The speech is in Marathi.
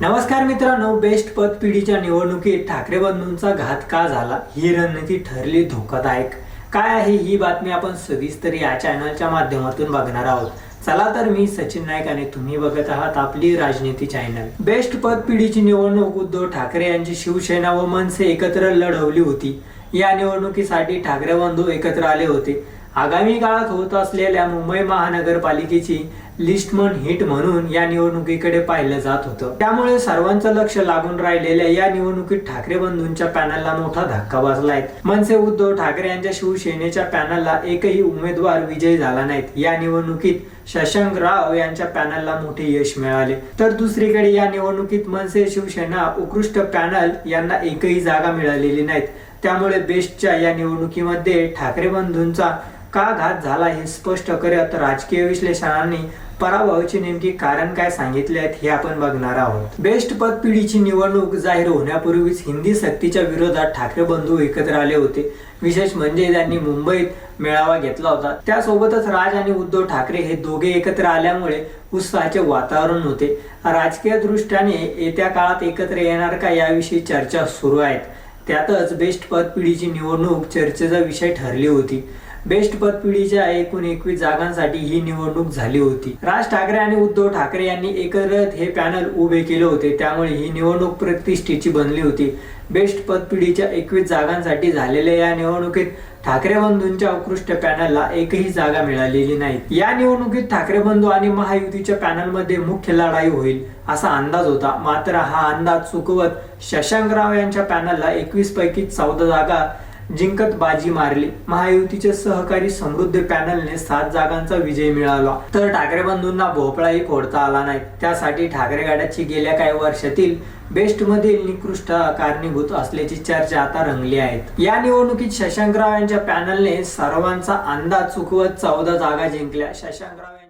नमस्कार मित्रांनो बेस्ट पद पिढीच्या निवडणुकीत ठाकरे बंधूंचा घात का झाला. ही रणनीती ठरली धोकादायक. काय आहे ही बातमी आपण सविस्तर या चॅनलच्या माध्यमातून बघणार आहोत. चला तर मी सचिन नाईक आणि तुम्ही बघत आहात आपली राजनीती चॅनल बेस्ट पद पिढीची निवडणूक उद्धव ठाकरे यांची शिवसेना व मनसे एकत्र लढवली होती. या निवडणुकीसाठी ठाकरे बंधू एकत्र आले होते. आगामी काळात होत असलेल्या मुंबई महानगरपालिकेची लिस्टमन हिट म्हणून या निवडणुकीकडे पाहिलं जात होतं. त्यामुळे सर्वांचं लक्ष लागून राहिलेल्या या निवडणुकीत ठाकरे बंधूंच्या पॅनलला मोठा धक्का बसलाय. मनसे उद्धव ठाकरे यांच्या शिवसेनेच्या पॅनलला एकही उमेदवार विजयी झाला नाहीत. या निवडणुकीत शशांक राव यांच्या पॅनलला मोठे यश मिळाले. तर दुसरीकडे या निवडणुकीत मनसे शिवसेना उत्कृष्ट पॅनल यांना एकही जागा मिळालेली नाहीत. त्यामुळे बेस्टच्या या निवडणुकीमध्ये ठाकरे बंधूंचा का घात झाला हे स्पष्ट करत राजकीय विश्लेषणांनी पराभवाचे नेमके कारण काय सांगितले आहेत हे आपण बघणार आहोत. बेस्ट पद पिढीची निवडणूक जाहीर होण्यापूर्वीच हिंदी सक्तीच्या विरोधात ठाकरे बंधू एकत्र आले होते. विशेष म्हणजे त्यांनी मुंबईत मेळावा घेतला होता. त्यासोबतच राज आणि उद्धव ठाकरे हे दोघे एकत्र आल्यामुळे उत्साहाचे वातावरण होते. राजकीय दृष्ट्याने येत्या काळात एकत्र येणार का याविषयी चर्चा सुरू आहेत. त्यातच बेस्ट पद पिढीची निवडणूक चर्चेचा विषय ठरली होती. बेस्ट पद पिढीच्या एकूण एकवीस जागांसाठी ही निवडणूक झाली होती. राज ठाकरे आणि उद्धव ठाकरे यांनी एकत्रित हे पॅनल उभे केले होते. त्यामुळे ही निवडणूक प्रतिष्ठेची बनली होती. बेस्ट पद पिढीच्या एकवीस जागांसाठी झालेल्या या निवडणुकीत ठाकरे बंधूंच्या उत्कृष्ट पॅनलला एकही जागा मिळालेली नाही. या निवडणुकीत ठाकरे बंधू आणि महायुतीच्या पॅनलमध्ये मुख्य लढाई होईल असा अंदाज होता. मात्र हा अंदाज चुकवत शशांकराव यांच्या पॅनलला एकवीस पैकी चौदा जागा जिंकत बाजी मारली. महायुतीचे सहकारी समृद्ध पॅनलने सात जागांचा विजय मिळवला. तर ठाकरे बंधूंना भोपळाही फोडता आला नाही. त्यासाठी ठाकरे गाड्याची गेल्या काही वर्षातील बेस्ट मधील निकृष्ट कारणीभूत असल्याची चर्चा आता रंगली आहेत. या निवडणुकीत शशांकराव यांच्या पॅनलने सर्वांचा अंदाज चुकवत चौदा जागा जिंकल्या. शशांकराव